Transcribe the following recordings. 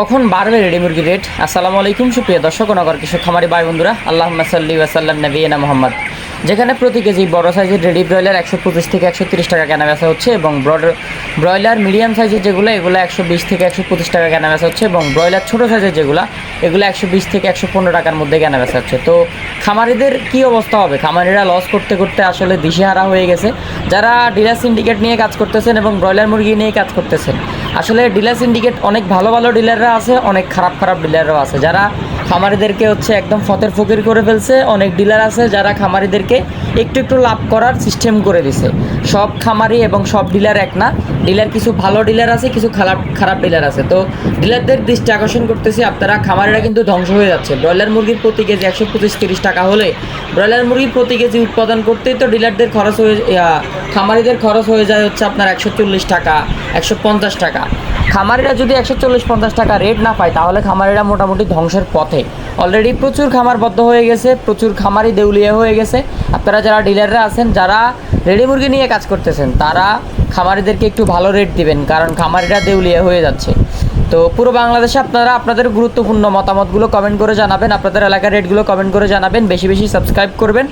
কখন বাড়বে রেডি মুরগির রেট আসসালামু আলাইকুম, সুপ্রিয় দর্শক নগর কৃষক, খামারি ভাই বন্ধুরা। আল্লাহ সাল্লি ওয়াসাল্লাম নবীনা মোহাম্মদ। যেখানে প্রতি কেজি বড় সাইজের রেডি ব্রয়লার একশো পঁচিশ থেকে একশো তিরিশ টাকা কেনা বেচা হচ্ছে এবং ব্রড ব্রয়লার মিডিয়াম সাইজের যেগুলো, এগুলো একশো বিশ থেকে একশো পঁচিশ টাকা কেনা বেচা হচ্ছে এবং ব্রয়লার ছোটো সাইজের যেগুলো, এগুলো একশো বিশ থেকে একশো পনেরো টাকার মধ্যে কেনা বেচা হচ্ছে। তো খামারিদের কি অবস্থা হবে? খামারিরা লস করতে করতে আসলে দিশেহারা হয়ে গেছে। যারা ডিলার সিন্ডিকেট নিয়ে কাজ করতেছেন এবং ব্রয়লার মুরগি নিয়ে কাজ করতেছেন আসলে ডিলার সিন্ডিকেট অনেক ভালো ভালো ডিলাররা আছে অনেক খারাপ খারাপ ডিলাররাও আছে। যারা খামারিদেরকে হচ্ছে একদম ফতের ফকির করে ফেলছে। অনেক ডিলার আছে যারা খামারিদেরকে একটু একটু লাভ করার সিস্টেম করে দিছে। সব খামারি এবং সব ডিলার এক না। ডিলার কিছু ভালো ডিলার আছে, কিছু খারাপ খারাপ ডিলার আছে। তো ডিলারদের দৃষ্টি আকর্ষণ করতেছি, আপনারা খামারিরা কিন্তু ধ্বংস হয়ে যাচ্ছে। ব্রয়লার মুরগির প্রতি কেজি একশো পঁচিশ, তিরিশ টাকা হলে ব্রয়লার মুরগি প্রতি কেজি উৎপাদন করতেই তো ডিলারদের খরচ হয়ে খামারিদের খরচ হয়ে যায় হচ্ছে আপনার একশো চল্লিশ টাকা, একশো পঞ্চাশ টাকা। খামারিরা যদি একশো চল্লিশ, পঞ্চাশ টাকা রেট না পায়, তাহলে খামারিরা মোটামুটি ধ্বংসের পথে। অলরেডি প্রচুর খামার বদ্ধ হয়ে গেছে, প্রচুর খামারি দেউলিয়া হয়ে গেছে। আপনারা যারা ডিলাররা আছেন, যারা রেডি মুরগি নিয়ে কাজ করতেছেন, তারা খামারিদেরকে একটু ভালো রেট দিবেন, কারণ খামারিরা দেউলিয়া হয়ে যাচ্ছে। তো পুরো বাংলাদেশে আপনারা আপনাদের গুরুত্বপূর্ণ মতামতগুলো কমেন্ট করে জানাবেন, আপনাদের এলাকার রেটগুলো কমেন্ট করে জানাবেন, বেশি বেশি সাবস্ক্রাইব করবেন।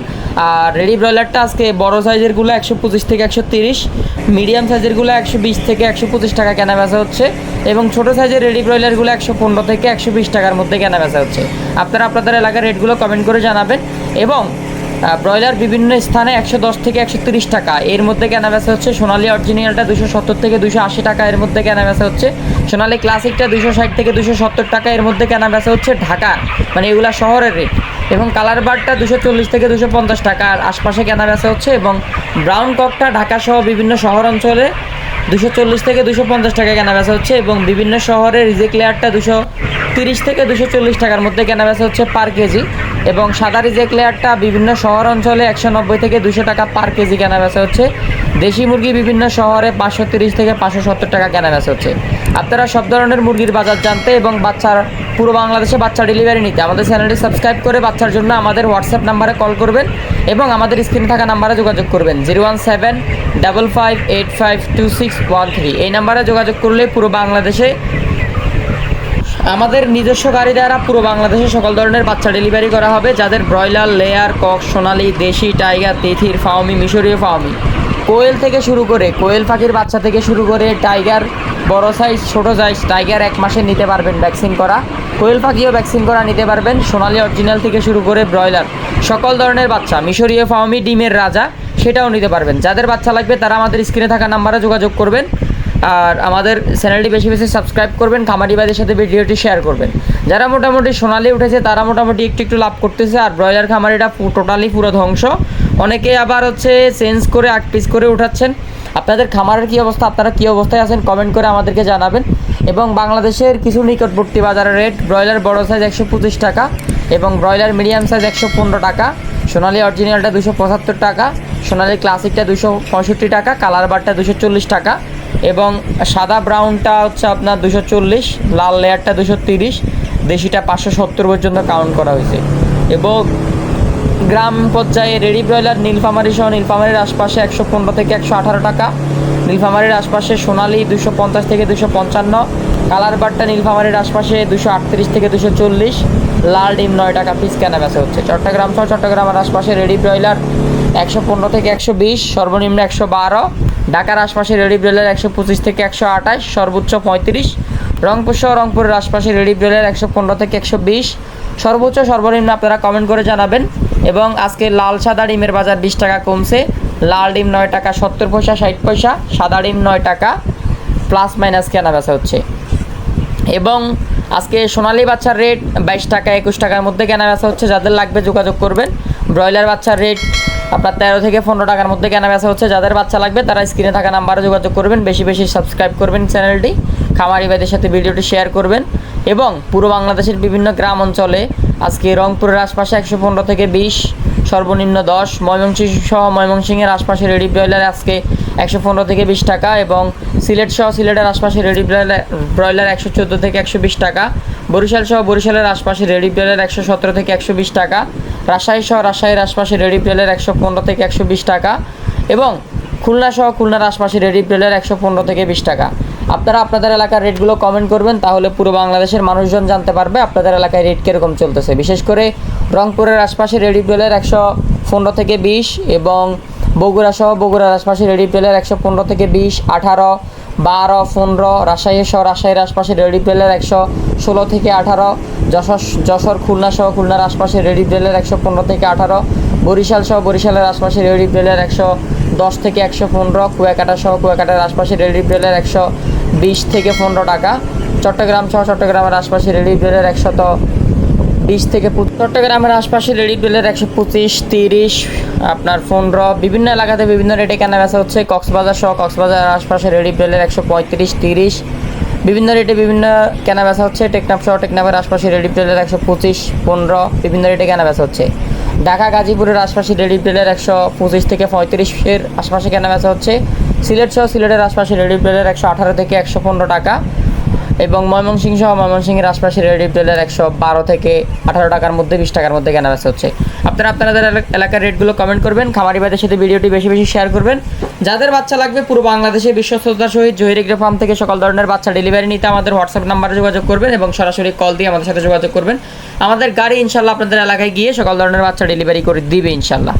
আর রেডি ব্রয়লারটা আজকে বড় সাইজেরগুলো একশো পঁচিশ থেকে একশো তিরিশ মিডিয়াম সাইজেরগুলো একশো বিশ থেকে একশো পঁচিশ টাকা কেনা বেচা হচ্ছে এবং ছোটো সাইজের রেডি ব্রয়লারগুলো একশো পনেরো থেকে একশো বিশ টাকার মধ্যে কেনা বেচা হচ্ছে। আপনারা আপনাদের এলাকার রেটগুলো কমেন্ট করে জানাবেন এবং ব্রয়লার বিভিন্ন স্থানে একশো দশ থেকে একশো তিরিশ টাকা। এর মধ্যে কেনা বেচা হচ্ছে সোনালি অরিজিনালটা দুশো সত্তর থেকে দুশো আশি টাকা, এর মধ্যে কেনা বেচা হচ্ছে সোনালি ক্লাসিকটা দুশো ষাট থেকে দুশো সত্তর টাকা, এর মধ্যে কেনা বেচা হচ্ছে ঢাকা মানে এগুলা শহরের রেট এবং কালার বারটা দুশো চল্লিশ থেকে দুশো পঞ্চাশ টাকা, আর আশপাশে কেনা বেচা হচ্ছে এবং ব্রাউন ককটা ঢাকা সহ বিভিন্ন শহর অঞ্চলে দুশো চল্লিশ থেকে দুশো পঞ্চাশ টাকা কেনা বেচা হচ্ছে এবং বিভিন্ন শহরে রিজেক লেয়ারটা দুশো তিরিশ থেকে দুশো চল্লিশ টাকার মধ্যে কেনা বেচা হচ্ছে পার কেজি এবং সাদা রিজেক লেয়ারটা বিভিন্ন শহর অঞ্চলে একশো নব্বই থেকে দুশো টাকা পার কেজি কেনা বেচা হচ্ছে। দেশি মুরগি বিভিন্ন শহরে পাঁচশো তিরিশ থেকে পাঁচশো সত্তর টাকা কেনা বেচা হচ্ছে। আপনারা সব ধরনের মুরগির বাজার জানতে এবং বাচ্চার পুরো বাংলাদেশে বাচ্চা ডেলিভারি নিতে। আমাদের চ্যানেলটি সাবস্ক্রাইব করে বাচ্চার জন্য আমাদের হোয়াটসঅ্যাপ নাম্বারে কল করবেন এবং আমাদের স্ক্রিনে থাকা নাম্বারে যোগাযোগ করবেন। Zero one seven double five eight five two six one three এই নাম্বারে যোগাযোগ করলে পুরো বাংলাদেশে আমাদের নিজস্ব গাড়ি দ্বারা পুরো বাংলাদেশে সকল ধরনের বাচ্চা ডেলিভারি করা হবে, যাদের ব্রয়লার লেয়ার কক সোনালি, দেশি টাইগার তেথির ফাউমি মিশরীয় ফাউমি কোয়েল থেকে শুরু করে, কোয়েল পাখির বাচ্চা থেকে শুরু করে টাইগার বড় সাইজ ছোট সাইজ টাইগার এক মাসে নিতে পারবেন ভ্যাকসিন করা। কোয়েল পাখিও ভ্যাকসিন করা নিতে পারবেন। সোনালি অরিজিনাল থেকে শুরু করে ব্রয়লার, সকল ধরনের বাচ্চা, মিশরীয় ফাউমি ডিমের রাজা, সেটাও নিতে পারবেন। যাদের বাচ্চা লাগবে তারা আমাদের স্ক্রিনে থাকা নাম্বারে যোগাযোগ করবেন আর আমাদের চ্যানেলটি বেশি বেশি সাবস্ক্রাইব করবেন খামারিবাদের সাথে ভিডিওটি শেয়ার করবেন। যারা মোটামুটি সোনালি উঠেছে, তারা মোটামুটি একটু একটু লাভ করতেছে আর ব্রয়লার খামারিটা টোটালি পুরো ধ্বংস। অনেকে আবার হচ্ছে চেঞ্জ করে আট পিস করে উঠাচ্ছেন। আপনাদের খামারের কী অবস্থা, আপনারা কী অবস্থায় আছেন কমেন্ট করে আমাদেরকে জানাবেন। এবং বাংলাদেশের কিছু নিকটবর্তী বাজারের রেট, ব্রয়লার বড় সাইজ একশো পঁচিশ টাকা এবং ব্রয়লার মিডিয়াম সাইজ একশো পনেরো টাকা, সোনালি অরিজিনালটা দুশো পঁচাত্তর টাকা, সোনালি ক্লাসিকটা দুশো পঁয়ষট্টি টাকা কালার বারটা দুশো চল্লিশ টাকা এবং সাদা ব্রাউনটা হচ্ছে আপনার দুশো চল্লিশ, লাল লেয়ারটা দুশো তিরিশ, দেশিটা পাঁচশো সত্তর পর্যন্ত কাউন্ট করা হয়েছে। এবং গ্রাম পর্যায়ে রেডি ব্রয়লার নীলফামারি সহ নীলফামারির আশপাশে একশো পনেরো থেকে একশো আঠারো টাকা, নীলফামারির আশপাশে সোনালি দুশো পঞ্চাশ থেকে দুশো পঞ্চান্ন কালার বারটা নীলফামারির আশপাশে দুশো আটত্রিশ থেকে দুশো চল্লিশ, লাল ডিম নয় টাকা পিস কেনা বেচা হচ্ছে। চট্টগ্রাম সহ চট্টগ্রামের আশপাশে রেডি ব্রয়লার একশো পনেরো থেকে একশো বিশ, সর্বনিম্ন একশো বারো, ঢাকার আশপাশে রেডি ব্রয়লার একশো পঁচিশ থেকে একশো আঠাশ, সর্বোচ্চ পঁয়ত্রিশ, রংপুর সহ রংপুরের আশপাশে রেডি ব্রয়লার একশো পনেরো থেকে একশো বিশ, সর্বোচ্চ সর্বনিম্ন আপনারা কমেন্ট করে জানাবেন। এবং আজকে লাল সাদা ডিমের বাজার বিশ টাকা কমছে। লাল ডিম নয় টাকা সত্তর পয়সা, ষাট পয়সা। সাদা ডিম নয় টাকা প্লাস মাইনাস কেনা বেচা হচ্ছে। এবং আজকে সোনালি বাচ্চার রেট বাইশ টাকা, একুশ টাকার মধ্যে কেনা বেচা হচ্ছে। যাদের লাগবে যোগাযোগ করবেন। ব্রয়লার বাচ্চার রেট আপনার তেরো থেকে পনেরো টাকার মধ্যে কেনা বেচা হচ্ছে। যাদের বাচ্চা লাগবে তারা স্ক্রিনে থাকা নাম্বারে যোগাযোগ করবেন। বেশি বেশি সাবস্ক্রাইব করবেন চ্যানেলটি খামারি ভাইদের সাথে ভিডিওটি শেয়ার করবেন। এবং পুরো বাংলাদেশের বিভিন্ন গ্রাম অঞ্চলে আজকে রংপুরের আশপাশে একশো পনেরো থেকে বিশ, সর্বনিম্ন দশ, ময়মনসিংহ সহ ময়মনসিংহের আশপাশে রেডি ব্রয়লার আজকে একশো পনেরো থেকে বিশ টাকা এবং সিলেট সহ সিলেটের আশপাশে রেডি ব্রয়লার ব্রয়লার একশো চোদ্দ থেকে একশো বিশ টাকা, বরিশাল সহ বরিশালের আশপাশে রেডি ব্রয়লার একশো সতেরো থেকে একশো বিশ টাকা, রাজশাহী সহ রাজশাহীর আশপাশে রেডি ব্রয়লার একশো পনেরো থেকে একশো বিশ টাকা এবং খুলনা সহ খুলনার আশপাশে রেডি ব্রয়লার একশো পনেরো থেকে বিশ টাকা। আপনারা আপনাদের এলাকার রেটগুলো কমেন্ট করবেন, তাহলে পুরো বাংলাদেশের মানুষজন জানতে পারবে আপনাদের এলাকায় রেট কীরকম চলতেছে। বিশেষ করে রংপুরের আশপাশে রেডি পেলের একশো পনেরো থেকে বিশ এবং বগুড়া সহ বগুড়ার আশপাশে রেডি পেলের একশো পনেরো থেকে বিশ, আঠারো, বারো, পনেরো, রাজশাহী সহ রাজশাহীর আশপাশে রেডি পেলের একশো ষোলো থেকে আঠারো, যশোর যশোর খুলনা সহ খুলনার আশপাশে রেডি পেলের একশো পনেরো থেকে আঠারো, বরিশাল সহ বরিশালের আশপাশে রেডি পেলের একশো দশ থেকে একশো পনেরো, কুয়াকাটা সহ কুয়াকাটার আশপাশে রেডি পেলের একশো বিশ থেকে পনেরো টাকা। চট্টগ্রাম সহ চট্টগ্রামের আশপাশে রেডি পেলের একশত বিশ থেকে চট্টগ্রামের আশপাশে রেডি বেলের একশো পঁচিশ, তিরিশ, আপনার পনেরো। বিভিন্ন এলাকাতে বিভিন্ন রেটে কেনা বেচা হচ্ছে। কক্সবাজার সহ কক্সবাজারের আশপাশে রেডি বেলের একশো পঁয়ত্রিশ, তিরিশ। বিভিন্ন রেটে বিভিন্ন কেনা বেচা হচ্ছে। টেকনাফ সহ টেকনাফের আশপাশে রেডি প্লেলের একশো পঁচিশ, পনেরো। বিভিন্ন রেটে কেনা বেচা হচ্ছে। ঢাকা, গাজীপুরের আশপাশে রেডি প্লেলের একশো পঁচিশ থেকে পঁয়ত্রিশের আশপাশে কেনা বেচা হচ্ছে। সিলেট সহ সিলেটের আশপাশে রেডি প্লেলের একশো আঠারো থেকে একশো পনেরো টাকা এবং ময়মনসিংহ সহ ময়মনসিংহের আশপাশে রেডি প্লেলের একশো বারো থেকে আঠারো টাকার মধ্যে, বিশ টাকার মধ্যে কেনা বেচা হচ্ছে। আপনারা আপনাদের এলাকার রেটগুলো কমেন্ট করবেন, খামারি ভাইদের সাথে ভিডিওটি বেশি বেশি শেয়ার করবেন। যাদের বাচ্চা লাগবে পুরো বাংলাদেশে বিশ্বস্ততার সহিত জহিরিগ্রে ফার্ম থেকে সকল ধরনের বাচ্চা ডেলিভারি নিতে আমাদের হোয়াটসঅ্যাপ নাম্বারে যোগাযোগ করবেন এবং সরাসরি কল দিয়ে আমাদের সাথে যোগাযোগ করবেন। আমাদের গাড়ি ইনশাল্লাহ আপনাদের এলাকায় গিয়ে সকল ধরনের বাচ্চা ডেলিভারি করে দিবে ইনশাল্লাহ